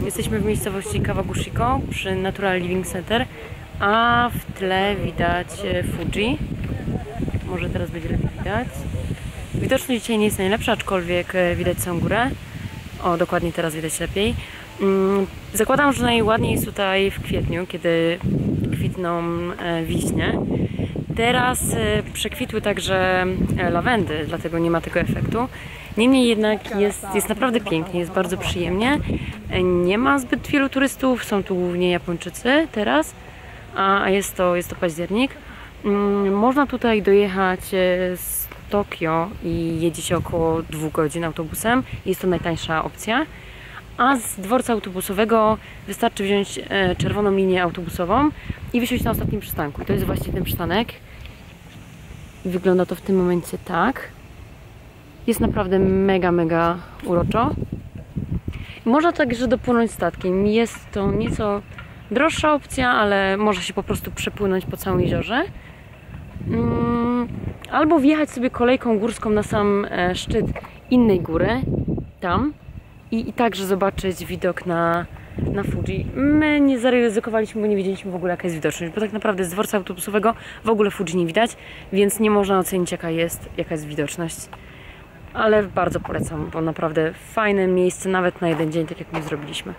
Jesteśmy w miejscowości Kawaguchiko przy Natural Living Center, a w tle widać e, Fuji. Może teraz będzie lepiej widać. Widoczność dzisiaj nie jest najlepsza, aczkolwiek e, widać całą górę. O, dokładnie teraz widać lepiej. Mm, Zakładam, że najładniej jest tutaj w kwietniu, kiedy kwitną e, wiśnie. Teraz e, przekwitły także e, lawendy, dlatego nie ma tego efektu. Niemniej jednak jest, jest naprawdę pięknie, jest bardzo przyjemnie. Nie ma zbyt wielu turystów, są tu głównie Japończycy teraz, a jest to, jest to październik. Mm, Można tutaj dojechać z Tokio i jedzie się około dwóch godzin autobusem. Jest to najtańsza opcja. A z dworca autobusowego wystarczy wziąć czerwoną linię autobusową i wysiąść na ostatnim przystanku. To jest właśnie ten przystanek. Wygląda to w tym momencie tak. Jest naprawdę mega, mega uroczo. Można także dopłynąć statkiem. Jest to nieco droższa opcja, ale może się po prostu przepłynąć po całym jeziorze. Mm, Albo wjechać sobie kolejką górską na sam e, szczyt innej góry, tam, i, i także zobaczyć widok na, na Fuji. My nie zaryzykowaliśmy, bo nie wiedzieliśmy w ogóle jaka jest widoczność, bo tak naprawdę z dworca autobusowego w ogóle Fuji nie widać, więc nie można ocenić jaka jest, jaka jest widoczność. Ale bardzo polecam, bo naprawdę fajne miejsce, nawet na jeden dzień, tak jak my zrobiliśmy.